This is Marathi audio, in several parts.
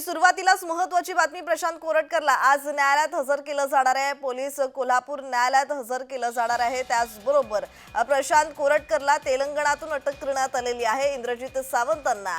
आणि सुरुवातीलाच महत्वाची बातमी प्रशांत कोरटकरला. आज न्यायालयात हजर केलं जाणार आहे. पोलीस कोल्हापूर न्यायालयात हजर केलं जाणार आहे. त्याचबरोबर प्रशांत कोरटकरला तेलंगणातून अटक करण्यात आलेली आहे. इंद्रजित सावंतांना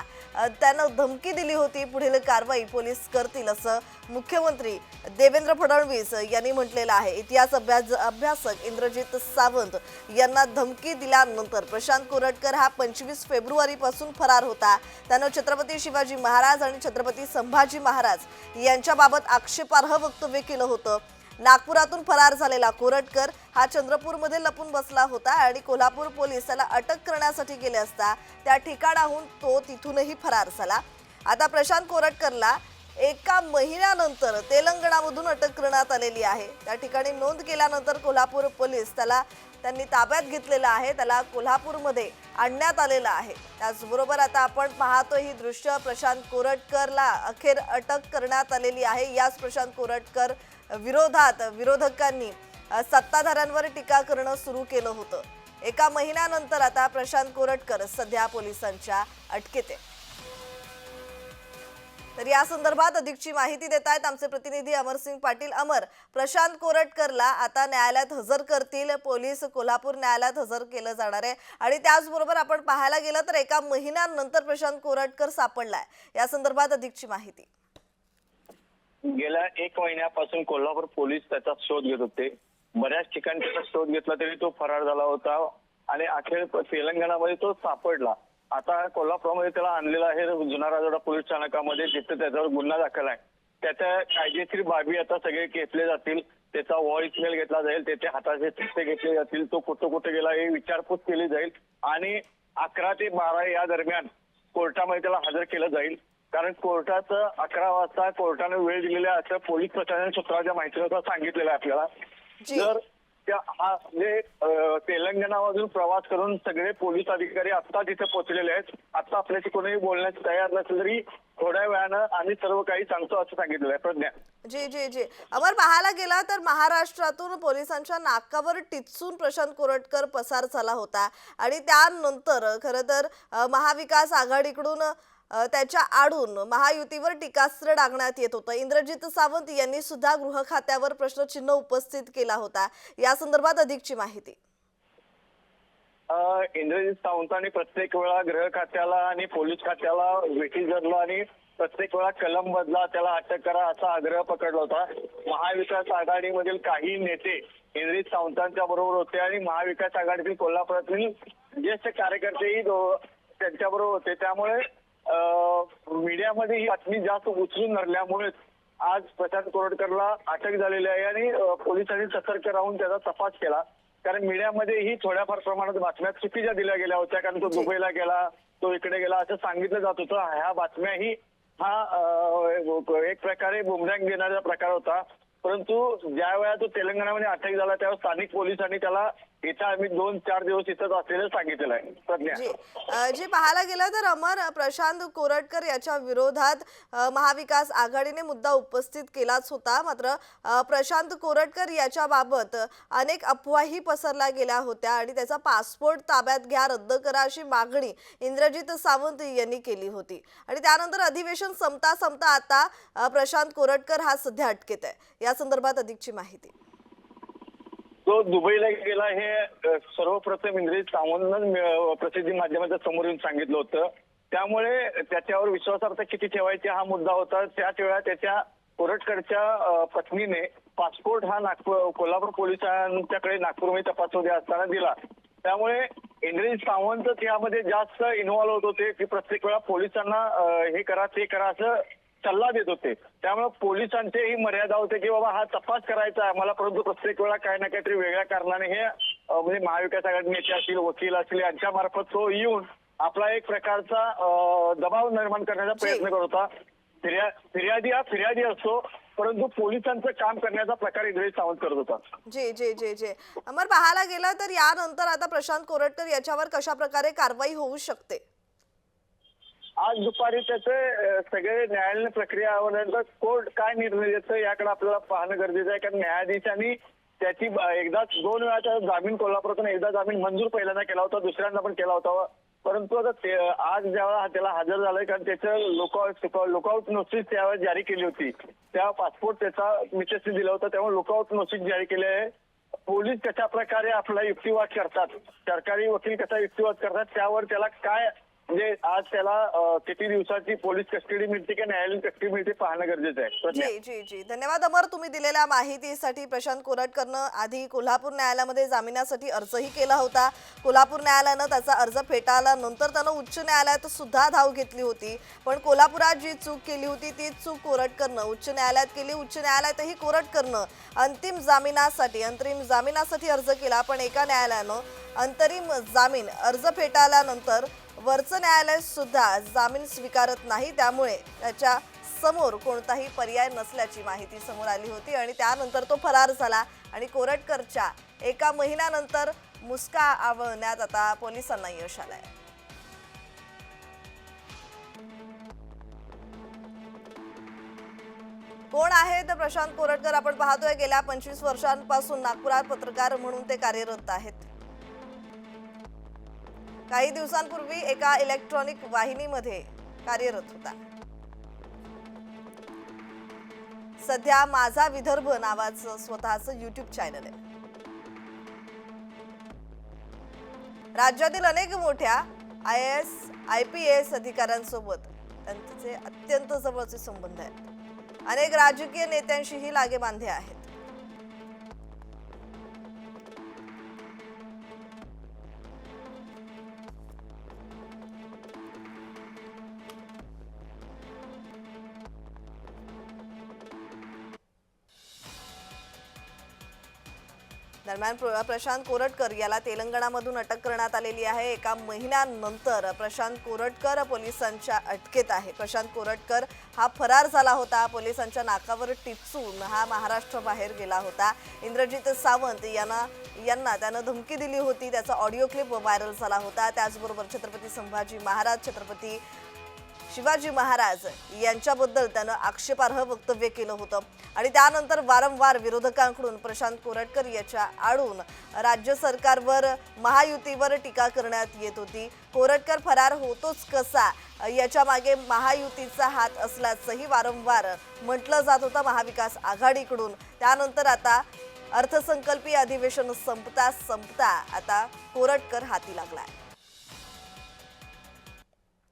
त्यानं धमकी दिली होती. पुढील कारवाई पोलीस करतील असं मुख्यमंत्री देवेंद्र फडणवीस यांनी म्हटलेलं आहे. इतिहास अभ्यास अभ्यासक इंद्रजित सावंत यांना धमकी दिल्यानंतर प्रशांत कोरटकर हा पंचवीस फेब्रुवारीपासून फरार होता. त्यानं छत्रपती शिवाजी महाराज आणि छत्रपती संभाजी महाराज यांच्याबाबत आक्षेपार्ह वक्तव्य केलं होतं. नागपुरातून फरार झालेला कोरटकर हा चंद्रपूरमध्ये लपून बसला होता आणि कोल्हापूर पोलीस त्याला अटक करण्यासाठी गेले असता त्या ठिकाणाहून तो तिथूनही फरार झाला. आता प्रशांत कोरटकरला एका महिन्यानंतर तेलंगणामधून अटक करण्यात आलेली आहे. त्या ठिकाणी नोंद केल्यानंतर कोल्हापूर पोलीस त्याला त्यांनी ताब्यात घेतलेला आहे. त्याला कोल्हापूरमध्ये आणण्यात आलेलं आहे. त्याचबरोबर आता आपण पाहतो ही दृश्य प्रशांत कोरटकरला अखेर अटक करण्यात आलेली आहे. याच प्रशांत कोरटकर विरोधात विरोधकांनी सत्ताधाऱ्यांवर टीका करणं सुरू केलं होतं. एका महिन्यानंतर आता प्रशांत कोरटकर सध्या पोलिसांच्या अटकेत आहे. तर या संदर्भात अधिकची माहिती देत आहेत आमचे प्रतिनिधी अमरसिंग पाटील. अमर प्रशांत कोरटकरला आता न्यायालयात हजर करतील. पोलीस कोल्हापूर न्यायालयात हजर केलं जाणार आहे. आणि त्याचबरोबर आपण पाहायला गेलं तर एका महिन्यानंतर प्रशांत कोरटकर सापडलाय. या संदर्भात अधिकची माहिती. गेल्या एक महिन्यापासून कोल्हापूर पोलीस त्याचा शोध घेत होते. बऱ्याच ठिकाणी त्याचा शोध घेतला तरी तो फरार झाला होता. आणि अखेर तेलंगणामध्ये तो सापडला. आता कोल्हापूरमध्ये त्याला आणलेला आहे जुना राजवाडा पोलीस स्थानकामध्ये जिथे त्याच्यावर गुन्हा दाखल आहे. त्याच्या कायदेशीर बाबी आता सगळे घेतले जातील. त्याचा व्हॉइस मेल घेतला जाईल. त्याचे हाताचे ठसे घेतले जातील. तो कुठं कुठं गेला हे विचारपूस केली जाईल. आणि अकरा ते बारा या दरम्यान कोर्टामध्ये त्याला हजर केलं जाईल. कारण कोर्टाचं अकरा वाजता कोर्टाने वेळ दिलेला असं पोलीस प्रशासन सूत्राच्या माहितीनुसार सांगितलेलं आहे आपल्याला. जर त्या हा म्हणजे तेलंगणामधून प्रवास करून सगळे पोलीस अधिकारी आता तिथे पोहोचलेले आहेत. आता आपल्याशी कोणी बोलण्यास तयार नसेल तरी थोड्या वेळानं आम्ही सर्व काही सांगतो असं सांगितलेलं आहे प्रज्ञा. जी जी जी. अमर पाहायला गेला तर महाराष्ट्रातून पोलिसांच्या नाकावर टिचून प्रशांत कोरटकर पसार झाला होता. आणि त्यानंतर खरं तर महाविकास आघाडीकडून त्याच्या आडून महायुतीवर टीकास्त्र डागण्यात येत होतं. इंद्रजित सावंत यांनी सुद्धा गृह खात्यावर प्रश्नचिन्ह उपस्थित केला होता. या संदर्भात अधिकची माहिती. अं, इंद्रजित सावंतांनी प्रत्येक वेळा गृह खात्याला आणि पोलीस खात्याला वेठी धरलं आणि प्रत्येक वेळा कलम बदला त्याला अटक करा असा आग्रह पकडला होता. महाविकास आघाडीमधील काही नेते इंद्रजित सावंतांच्या बरोबर होते आणि महाविकास आघाडीतील कोल्हापुरातील ज्येष्ठ कार्यकर्तेही त्यांच्या त्यांच्याबरोबर होते. त्यामुळे मीडियामध्ये ही बातमी जास्त उचलून धरल्यामुळे आज प्रशांत कोरटकरला अटक झालेली आहे आणि पोलिसांनी सतर्क राहून त्याचा तपास केला. कारण मीडियामध्येही थोड्याफार प्रमाणात बातम्या चुकीच्या दिल्या गेल्या होत्या. कारण तो दुबईला गेला तो इकडे गेला असं सांगितलं जात होतं. ह्या बातम्याही हा एक प्रकारे बुमरँग देणारा प्रकार होता. परंतु ज्या वेळा तो तेलंगणामध्ये अटक झाला त्यावेळेस स्थानिक पोलिसांनी त्याला इथं आम्ही दोन चार दिवस इथंच असलेलं सांगितलेलं आहे प्रज्ञा अ, जे पाहायला गेलं तर अमर प्रशांत कोरटकर याच्या विरोधात अ, महाविकास आघाडीने मुद्दा उपस्थित केलाच होता. मात्र अ, प्रशांत कोरटकर याच्याबाबत अनेक अफवाही पसरल्या गेल्या होत्या आणि त्याचा पासपोर्ट ताब्यात घ्या रद्द करा अशी मागणी इंद्रजित सावंत यांनी केली होती. आणि त्यानंतर अधिवेशन संपता संपता आता अ, प्रशांत कोरटकर हा सध्या अटकेत आहे. या संदर्भात अधिकची माहिती. तो दुबईला गेला हे सर्वप्रथम इंद्रजित सावंतनं प्रसिद्धी माध्यमाच्या समोर येऊन सांगितलं होतं. त्यामुळे त्याच्यावर विश्वासार्थ किती ठेवायची हा मुद्दा होता. त्याच वेळा त्याच्या कोरटकडच्या पत्नीने पासपोर्ट हा नागपूर कोल्हापूर पोलिसांच्याकडे नागपूरमध्ये तपासमध्ये असताना दिला. त्यामुळे इंद्रजित सावंत यामध्ये जास्त इन्व्हॉल्व्ह होत होते की प्रत्येक वेळा पोलिसांना हे करा ते करा असं सल्ला देत होते. त्यामुळे पोलिसांचे ही मर्यादा होते की बाबा हा तपास करायचा आहे. मला परंतु प्रत्येक वेळा काही ना काहीतरी वेगळ्या कारणाने हे म्हणजे महाविकास आघाडी नेते असतील वकील असतील यांच्या मार्फत तो येऊन आपला एक प्रकारचा दबाव निर्माण करण्याचा प्रयत्न करत होता. फिर्या फिर्यादी हा फिर्यादी असतो परंतु पोलिसांचं काम करण्याचा प्रकार इंद्रजित सावंत करत होता. जी जी जी जी. अमर पाहायला गेलं तर यानंतर आता प्रशांत कोरटकर याच्यावर कशा प्रकारे कारवाई होऊ शकते? आज दुपारी त्याचे सगळे न्यायालयीन प्रक्रिया आवडल्यानंतर कोर्ट काय निर्णय देतं याकडे आपल्याला पाहणं गरजेचं आहे. कारण न्यायाधीशांनी त्याची एकदाच एकदा दोन वेळा त्या जामीन कोल्हापूरातून एकदा जामीन मंजूर पहिल्यांदा केला होता दुसऱ्यांदा पण केला होता. परंतु आता आज ज्यावेळा त्याला हजर झालाय कारण त्याचं लुकआउट लुकआउट नोटीस त्यावेळेस जारी केली होती. त्या पासपोर्ट त्याचा मिसेसने दिला होता त्यामुळे लुकआउट नोटीस जारी केली आहे. पोलीस कशा प्रकारे आपला युक्तिवाद करतात? सरकारी वकील कसा युक्तिवाद करतात? त्यावर त्याला काय म्हणजे आज त्याला किती दिवसाची पोलीस कस्टडी मिळते की न्यायालयीन कस्टडी मिळते पाहणं गरजेचं आहे. जी जी जी. धन्यवाद अमर तुम्ही दिलेल्या माहितीसाठी प्रशांत कोरटकरनं आधी कोल्हापूर न्यायालयामध्ये जामिनासाठी अर्जही केला होता. कोल्हापूर न्यायालयानं त्याचा अर्ज फेटाळला नंतर त्यानं उच्च न्यायालयात सुद्धा धाव घेतली होती. पण कोल्हापुरात जी चूक केली होती ती चूक कोरटकरनं उच्च न्यायालयात केली. उच्च न्यायालयातही कोरटकरनं अंतिम जामिनासाठी अंतरिम जामिनासाठी अर्ज केला. पण एका न्यायालयानं अंतरिम जामीन अर्ज फेटाळल्यानंतर वरचं न्यायालय सुद्धा जामीन स्वीकारत नाही त्यामुळे त्याच्यासमोर कोणताही पर्याय नसल्याची माहिती समोर आली होती आणि त्यानंतर तो फरार झाला आणि कोरटकरच्या एका महिन्यानंतर मुस्का आवळण्यात आता पोलिसांना यश आलंय. कोण आहे तर प्रशांत कोरटकर आपण पाहतोय गेल्या पंचवीस वर्षांपासून नागपुरात पत्रकार म्हणून ते कार्यरत आहेत. काही दिवसांपूर्वी एका इलेक्ट्रॉनिक वाहिनीमध्ये कार्यरत होता. सध्या माझा विदर्भ नावाचं स्वतःचं युट्यूब चॅनल आहे. राज्यातील अनेक मोठ्या I S I P S अधिकाऱ्यांसोबत त्यांचे अत्यंत जवळचे संबंध आहेत. अनेक राजकीय नेत्यांशीही लागेबांधे आहेत. दरम्यान प्र- प्रशांत कोरटकर याला तेलंगणामधून अटक करण्यात आलेली आहे. एका महिन्यानंतर प्रशांत कोरटकर पोलिसांच्या अटकेत आहे. प्रशांत कोरटकर हा फरार झाला होता. पोलिसांच्या नाकावर टिचून हा महाराष्ट्र बाहेर गेला होता. इंद्रजित सावंत यांना यांना त्यानं धमकी दिली होती. त्याचा ऑडिओ क्लिप व्हायरल झाला होता. त्याचबरोबर छत्रपती संभाजी महाराज छत्रपती शिवाजी महाराज यांच्याबद्दल त्यानं आक्षेपार्ह वक्तव्य केलं होतं. आणि त्यानंतर वारंवार विरोधकांकडून प्रशांत कोरटकर याच्या आडून राज्य सरकारवर महायुतीवर टीका करण्यात येत होती. कोरटकर फरार होतोच कसा याच्या मागे महायुतीचा हात असल्याचंही वारंवार म्हटलं जात होतं महाविकास आघाडीकडून. त्यानंतर आता अर्थसंकल्पीय अधिवेशन संपता संपता आता कोरटकर हाती लागलाय.